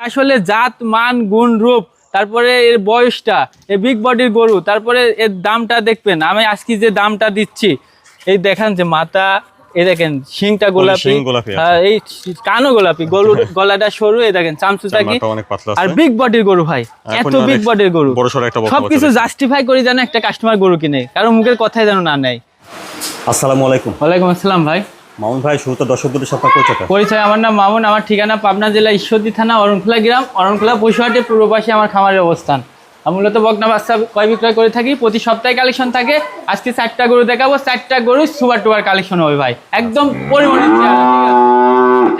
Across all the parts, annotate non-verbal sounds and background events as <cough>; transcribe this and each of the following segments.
আসলে জাত মান গুণ রূপ তারপরে এর বয়সটা এই বিগ বডির গরু তারপরে এর দামটা দেখবেন। আমি আজকে যে দামটা দিচ্ছি এই দেখেন যে মাথা এই দেখেন শিংটা গোলাপি আছে। হ্যাঁ, এই কানো গোলাপি গরুর <laughs> গলাটা সরু এই দেখেন চামচুটা কি? আর বিগ বডির গরু ভাই এত বিগ বডির গরু। সবকিছু জাস্টিফাই করে যেন একটা কাস্টমার গরু কিনে কারণ মুখের কথাই যেন না নেয়। আসসালামু আলাইকুম। ওয়ালাইকুম আসসালাম ভাই। মামুন ভাই শুরুতে দর্শকদের সাথে পরিচয়টা পরিচয় আমার নাম মামুন আমার ঠিকানা পাবনা জেলা ঈশ্বরদী থানা অরণখোলা গ্রাম। অরণখোলা পশুহাটের পূর্ব পাশে আমার খামারের অবস্থান। আমি মূলত বকনা বাচ্চা ক্রয় বিক্রয় করে থাকি প্রতি সপ্তাহে কালেকশন থাকে। আজকে চারটা গরু দেখাবো চারটা গরু সুপার টুপার কালেকশন হবে ভাই। একদম আছে?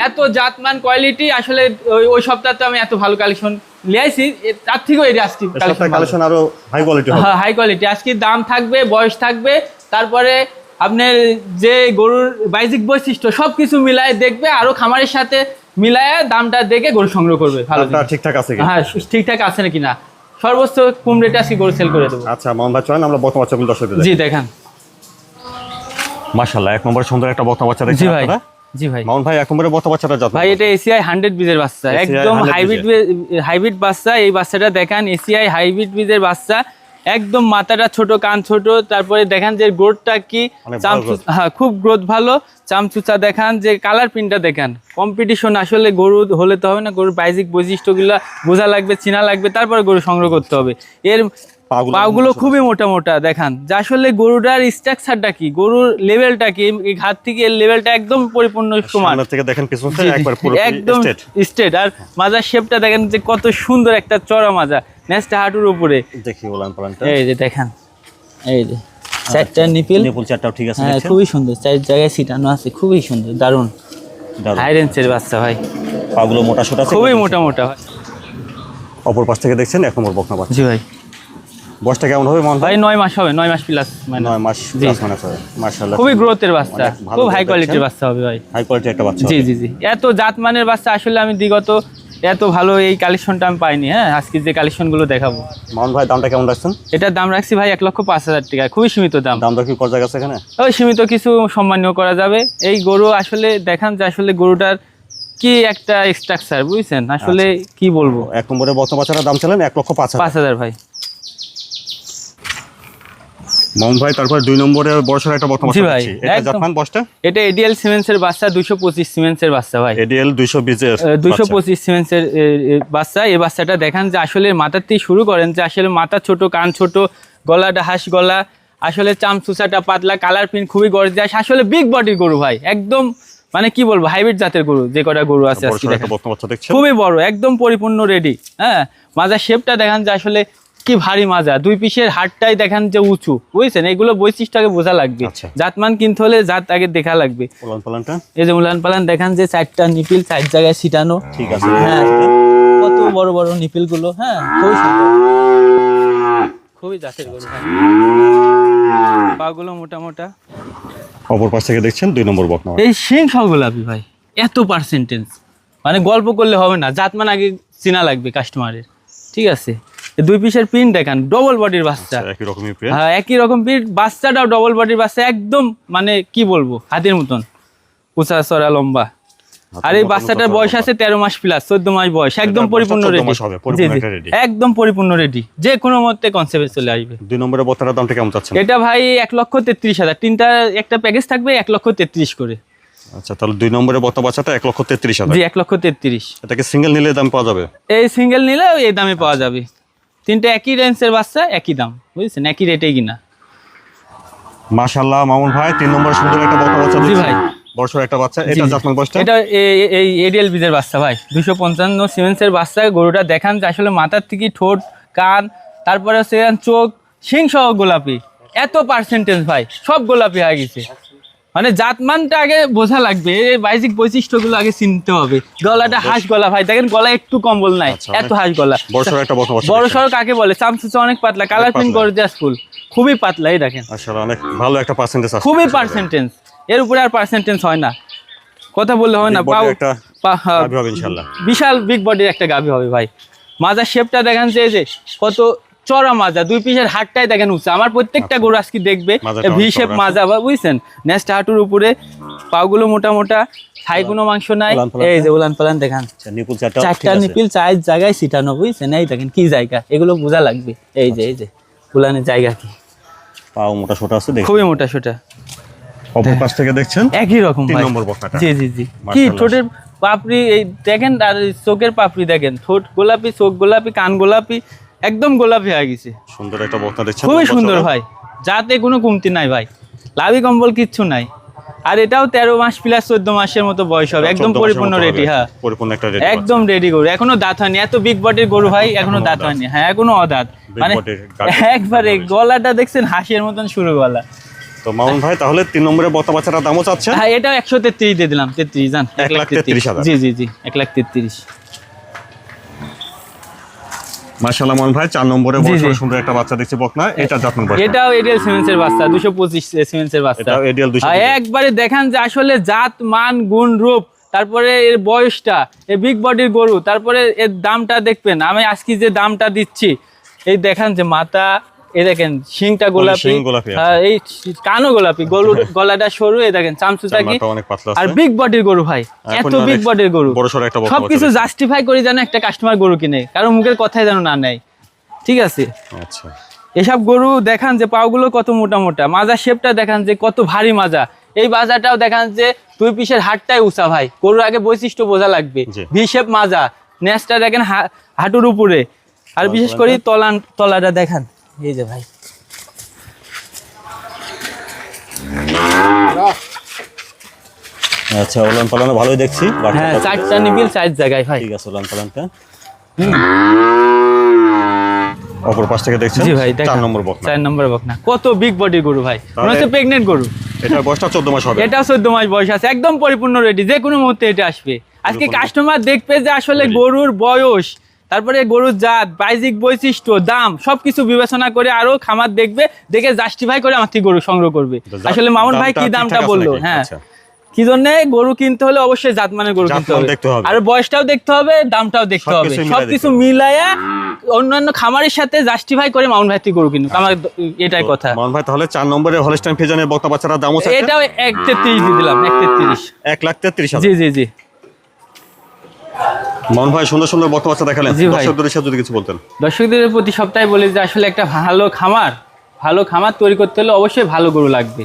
এত জাতমান কোয়ালিটি আসলে ওই ওই সপ্তাহে তো আমি এত ভালো কালেকশন লিয়াইছি তার থেকেও এই আজকে কালেকশন কালেকশন আরও হাই কোয়ালিটি হ্যাঁ হাই কোয়ালিটি আজকে দাম থাকবে বয়স থাকবে তারপরে আপনার যে গরুর বাইজিক বৈশিষ্ট্য সব কিছু মিলায় দেখবে আরও খামারের সাথে মিলায় দামটা দেখে গরু সংগ্রহ করবে ভালো ঠিকঠাক আছে হ্যাঁ ঠিকঠাক আছে নাকি না সর্বোচ্চ কম রেটে আজকে গরু সেল করে দেবো? আচ্ছা মামুন ভাই চলেন আমরা বকনা বাচ্চাগুলো দর্শকদের জি দেখেন। মাশাআল্লাহ এক নম্বর সুন্দর একটা বকনা বাচ্চা জি দেখছেন ভাই জি ভাই। মামুন ভাই এক নম্বরে বকনা বাচ্চাটা যত্ন ভাই এটা এসিআই হান্ড্রেড বীজের বাচ্চা। একদম হাইব্রিড হাইব্রিড বাচ্চা এই বাচ্চাটা দেখান এসিআই হাইব্রিড বীজের বাচ্চা। একদম মাথাটা ছোট কান ছোট তারপরে দেখেন যে গ্রোথটা কি। হ্যাঁ খুব গ্রোথ ভালো। চামচুচা দেখান যে কালার প্রিন্টটা দেখান। কম্পিটিশন আসলে গরু হলে তো হবে না গরুর বাইজিক বৈশিষ্ট্যগুলো বোঝা লাগবে চিনা লাগবে তারপরে গরু সংগ্রহ করতে হবে। এর পাগুলো খুবই মোটা মোটা দেখান। যে আসলে গরুটার স্ট্রাকচারটা কি? গরুর লেভেলটা কি? ঘাট থেকে এর লেভেলটা একদম পরিপূর্ণ সমান। থেকে দেখেন একবার পুরো একদম স্ট্রেট আর মাজার শেপটা দেখেন যে কত সুন্দর একটা চড়া মাজা। নেক্সট হাঁটুর উপরে। দেখি ওলান পালানটা। এই যে দেখেন এই যে চারটা নিপিল। নিপুল চারটাও ঠিক আছে হ্যাঁ খুবই সুন্দর চার জায়গায় সিটানো আছে খুবই সুন্দর দারুণ। হাই রেঞ্জের বাচ্চা ভাই। পাগুলো মোটা সোটা খুবই মোটা মোটা ভাই। অপর পাশ থেকে দেখছেন? এক নম্বর বকনা জি ভাই। বয়সটা কেমন হবে মামুন ভাই? নয় মাস হবে নয় মাস প্লাস মানে নয় মাস। প্লাস মানে হবে। মাশাআল্লাহ খুবই গ্রোথের বাচ্চা খুব হাই কোয়ালিটির বাচ্চা হবে ভাই। হাই কোয়ালিটি একটা বাচ্চা জি জি জি। এত জাতমানের বাচ্চা আসলে আমি বিগত এত ভালো এই কালেকশনটা আমি পাইনি হ্যাঁ? আজকে যে কালেকশনগুলো দেখাবো। মাউন্ট ভাই দামটা কেমন রাখছেন? এটার দাম রাখছি ভাই এক লক্ষ পাঁচ হাজার টাকা। খুবই সীমিত দাম। দাম কি করা যাচ্ছে আছে এখানে? ওই সীমিত কিছু সম্মানীয় করা যাবে। এই গরু আসলে দেখান যে আসলে গরুটার কি একটা স্ট্রাকচার বুঝছেন? আসলে কি বলব? এক নম্বরে বর্তমান দাম ছিলেন এক লক্ষ পাঁচ পাঁচ হাজার ভাই। ভাই তারপর দুই নম্বরে বর্ষার একটা বর্তমান জি ভাই, এটা জাপান এটা এডিএল সিমেন্সের বাচ্চা দুশো পঁচিশ সিমেন্সের বাচ্চা ভাই। এডিএল দুইশো বিজের দুশো পঁচিশ সিমেন্সের বাচ্চা। এই বাচ্চাটা দেখান যে আসলে মাথার থেকে শুরু করেন যে আসলে মাথা ছোট কান ছোট গলাটা হাঁস গলা আসলে চামচুচাটা পাতলা কালার প্রিন্ট খুবই গর্জিয়াস আসলে বিগ বডির গরু ভাই একদম মানে কি বলব হাইব্রিড জাতের গরু যে কটা গরু আছে খুবই বড় একদম পরিপূর্ণ রেডি হ্যাঁ? মাজার শেপটা দেখান যে আসলে কি ভারী মাজা। দুই পিসের হাটটাই দেখান যে উঁচু বুঝছেন? এগুলো বৈশিষ্ট্য আগে বোঝা লাগবে। আচ্ছা। জাতমান কিনতে হলে জাত আগে দেখা লাগবে। এই যে উলান পালান দেখান যে চারটা নিপিল চার জায়গায় ছিটানো। ঠিক আছে। হ্যাঁ কত বড় বড় নিপিলগুলো হ্যাঁ খুবই সুন্দর। খুবই জাতের গরু ভাই পাগুলো মোটা মোটা অপর পাশ থেকে দেখছেন দুই নম্বর বকনা এই সিং সহ গোলাপি ভাই এত পার্সেন্টেজ মানে গল্প করলে হবে না জাতমান আগে চিনা লাগবে কাস্টমারের ঠিক আছে? দুই পিসের প্রিন্ট দেখান ডবল বডির বাচ্চা। একই রকমই প্রিয় হ্যাঁ একই রকম প্রিন্ট বাচ্চাটাও ডবল বডির বাচ্চা একদম মানে কি বলব হাতির মতন। উঁচা চড়া লম্বা। আর এই বাচ্চাটার বয়স আছে তেরো মাস প্লাস চোদ্দ মাস বয়স একদম পরিপূর্ণ রেডি। একদম পরিপূর্ণ রেডি যে কোনো মতে কনসেপ্টে চলে আসবে। দুই নম্বরের বর্তমানের দামটা কেমন চাচ্ছেন? এটা ভাই এক লক্ষ তেত্রিশ হাজার। তিনটা একটা প্যাকেজ থাকবে এক লক্ষ তেত্রিশ করে। আচ্ছা তাহলে দুই নম্বরের বর্তমান বাচ্চাটা এক লক্ষ তেত্রিশ হাজার। জি এক লক্ষ তেত্রিশ। এটাকে সিঙ্গেল নিলে দাম পাওয়া যাবে? এই সিঙ্গেল নিলে এই দামে পাওয়া যাবে। তিনটা একই রেঞ্জের বাচ্চা একই দাম বুঝছেন? একই রেটে কিনা। মাশাল্লাহ মামুন ভাই তিন নম্বর সুন্দর একটা বর্তমান বাচ্চা জি ভাই। বর্ষার একটা বাচ্চা। এটা। জাতমান বয়সটা? এটা এই এডিএল বীজের বাচ্চা ভাই। দুশো পঞ্চান্ন সিমেন্সের বাচ্চা গরুটা দেখান যে আসলে মাথার থেকে ঠোঁট কান তারপরে হচ্ছে চোখ শিং সহ গোলাপি। এত পার্সেন্টেজ ভাই সব গোলাপি হয়ে গেছে। মানে জাতমানটা আগে বোঝা লাগবে এই বাইজিক বৈশিষ্ট্যগুলো আগে চিনতে হবে। গলাটা হাঁস গলা ভাই দেখেন গলা একটু কম্বল নাই আচ্ছা, এত হাঁস গলা। বড়। সড়ো কাকে বলে? চামচুচা অনেক পাতলা কালার প্রিন্ট। গর্জিয়াস ফুল। খুবই পাতলা এই দেখেন। অনেক ভালো একটা পার্সেন্টেজ খুবই পার্সেন্টেজ এর উপরে আর পার্সেন্টেজ হয় না। কথা বললে হয় না হ্যাঁ। বিশাল বিগ বডির একটা গাভী হবে ভাই। মাজার শেপটা দেখেন যে কত চড়া মাজা দুই পিসের হাটটাই দেখেন উঁচা। আমার প্রত্যেকটা গরু আজকে দেখবে ভি শেপ মাজা বা বুঝছেন? নেক্সট হাঁটুর উপরে পাগুলো মোটা মোটা থাই কোনো মাংস নাই এই যে উলান পালান দেখান। আচ্ছা, চারটা। নিপিল চার জায়গায় ছিটানো বুঝছেন? এই দেখেন কি জায়গা? এগুলো বোঝা লাগবে। এই যে এই যে উলানের জায়গা কি? পাও মোটা ছোট আছে খুবই মোটা সোটা। অপর পাশ থেকে দেখছেন? একই রকম তিন নম্বর বকনাটা জি জি জি। কি ঠোঁটের পাপড়ি এই দেখেন আর চোখের পাপড়ি দেখেন। ঠোঁট গোলাপি চোখ গোলাপি কান গোলাপি একদম গোলাপি হয়ে গেছে। সুন্দর একটা বকনা দেখছেন খুবই সুন্দর ভাই। যাতে কোনো কমতি নাই ভাই। লাভি কম্বল কিচ্ছু নাই। আর এটাও তেরো মাস প্লাস চোদ্দ মাসের মতো বয়স হবে। একদম পরিপূর্ণ রেডি হ্যাঁ। পরিপূর্ণ একটা রেডি একদম রেডি গরু। এখনও দাঁত হয়নি। এত বিগ বডির গরু ভাই এখনও দাঁত হয়নি। হ্যাঁ এখনও অদাঁত। মানে একবারে গলাটা দেখছেন হাসির মতন শুরু গলা। তো মামুন ভাই তাহলে তিন নম্বরের বকনা বাচ্চাটার দামও চাচ্ছেন? হ্যাঁ এটাও একশো তেত্রিশ দিয়ে দিলাম। তেত্রিশ জান। এক লাখ তেত্রিশ। জি জি জি। এক লাখ তেত্রিশ। মাশাআল্লাহ মামুন ভাই চার নম্বরে বড় সুন্দর একটা বাচ্চা দেখছি বকনা। এটা যত্ন বয়স এটাও এডিএল সিমেন্সের বাচ্চা দুশো পঁচিশ সিমেন্সের বাচ্চা। এটাও এডিএল দুশো আর একবারে দেখান যে আসলে জাত মান গুণ রূপ তারপরে এর বয়সটা এই বিগ বডির গরু তারপরে এর দামটা দেখবেন। আমি আজকে যে দামটা দিচ্ছি এই দেখান যে মাথা এই দেখেন শিংটা গোলাপি। হ্যাঁ, এই কানও গোলাপি গরুর গলাটা সরু এই দেখেন চামচুটা কি? চামড়াটা অনেক পাতলা আর বিগ বডির গরু ভাই এত বিগ বডির গরু। সবকিছু জাস্টিফাই করে যেন একটা কাস্টমার গরু কিনে কারণ মুখের কথাই যেন না নেয় ঠিক আছে? আচ্ছা। এসব গরু দেখান যে পাগুলো কত মোটা মোটা মাজা শেপটা দেখান যে কত ভারী মাজা এই বাজাটাও দেখান যে দুই পিসের হাটটাই উঁচা ভাই গরুর আগে বৈশিষ্ট্য বোঝা লাগবে। ভি শেপ মাজা নেসটা দেখেন হাঁটুর উপরে আর বিশেষ করে তলান তলাটা দেখান। এই যে ভাই। আচ্ছা ওলান পালানো ভালোই দেখছি হ্যাঁ চারটা নিবিল চার জায়গায় ভাই। ঠিক আছে ওলান পালানটা। অপর পাশ থেকে দেখছেন? জি ভাই চার নম্বর বকনা। চার নম্বর বকনা। কত বিগ বডি গরু ভাই। মনে হচ্ছে প্রেগনেন্ট গরু। এটার বয়সটা চোদ্দ মাস হবে। এটাও চোদ্দ মাস বয়স আছে একদম পরিপূর্ণ রেডি যে কোনো মুহূর্তে এটা আসবে। আজকে কাস্টমার দেখবে যে আসলে গরুর বয়স তারপরে গরুর জাত বাইজিক বৈশিষ্ট্য দাম সবকিছু বিবেচনা করে আরও খামার দেখবে দেখে জাস্টিফাই করে আমার থেকে গরু সংগ্রহ করবে। আসলে মামুন ভাই কি দামটা বলল? হ্যাঁ। আচ্ছা। কি জন্য গরু কিনতে হলে অবশ্যই জাত মানের গরু কিনতে হবে। আর বয়সটাও দেখতে হবে দামটাও দেখতে হবে। সবকিছু মিলাই সবকিছু মিলায়া অন্যান্য খামারের সাথে জাস্টিফাই করে মামুন ভাই গরু কিনুক। আমার এটাই কথা। মামুন ভাই তাহলে চার নম্বরে হলস্টাইন ফিজানের বকনা বাচ্চাটার দামও চাচ্ছেন এটাও এক তেত্রিশ দিয়ে দিলাম এক তেত্রিশ। এক লাখ তেত্রিশ জি জি জি। মামুন ভাই সুন্দর সুন্দর বকনা বাচ্চা দেখালেন। দর্শকদের হিসাবে যদি কিছু বলতেন। দর্শকদের প্রতি সপ্তাহে বলি যে আসলে একটা ভালো খামার ভালো খামার তৈরি করতে হলে অবশ্যই ভালো গরু লাগবে।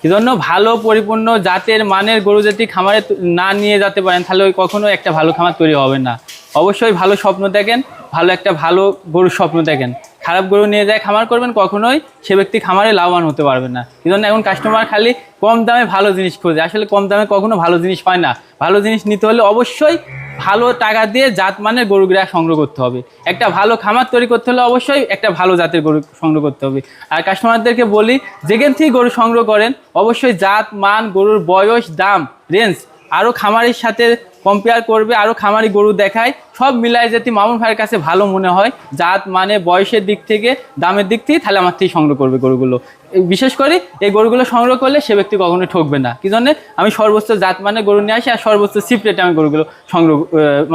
কি জন্য ভালো পরিপূর্ণ জাতের মানের গরু যদি খামারে না নিয়ে যেতে পারেন তাহলে কখনো একটা ভালো খামার তৈরি হবে না। অবশ্যই ভালো স্বপ্ন দেখেন ভালো একটা ভালো গরুর স্বপ্ন দেখেন। খারাপ গরু নিয়ে যায় খামার করবেন কখনোই সে ব্যক্তি খামারে লাভবান হতে পারবে না। এই জন্য এখন কাস্টমার খালি কম দামে ভালো জিনিস খোঁজে। আসলে কম দামে কখনো ভালো জিনিস পায় না। ভালো জিনিস নিতে হলে অবশ্যই ভালো টাকা দিয়ে জাত মানের গরুগুলা সংগ্রহ করতে হবে। একটা ভালো খামার তৈরি করতে হলে অবশ্যই একটা ভালো জাতের গরু সংগ্রহ করতে হবে। আর কাস্টমারদেরকে বলি, যেখান থেকে গরু সংগ্রহ করেন, অবশ্যই জাত, মান, গরুর বয়স, দাম রেঞ্জ আরও খামারের সাথে কম্পেয়ার করবে আরও খামারি গরু দেখায়, সব মিলায় যদি মামুন ভাইয়ের কাছে ভালো মনে হয়, জাত মানে বয়সের দিক থেকে, দামের দিক থেকে, তাহলে আমার থেকে সংগ্রহ করবে গরুগুলো। বিশেষ করে এই গরুগুলো সংগ্রহ করলে সে ব্যক্তি কখনো ঠকবে না। কি জন্য? আমি সর্বোচ্চ জাত মানে গরু নিয়ে আসি আর সর্বোচ্চ সিপ রেটে আমি গরুগুলো সংগ্রহ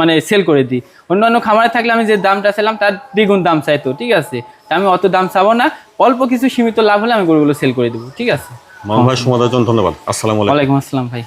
মানে সেল করে দিই। অন্য অন্য খামারে থাকলে আমি যে দামটা চাইলাম তার দ্বিগুণ দাম চাইতো ঠিক আছে? তা আমি অত দাম চাবো না। অল্প কিছু সীমিত লাভ হলে আমি গরুগুলো সেল করে দেবো ঠিক আছে? মামুন ভাই সময় জন্য ধন্যবাদ। আসসালামু আলাইকুম। আসসালাম ভাই।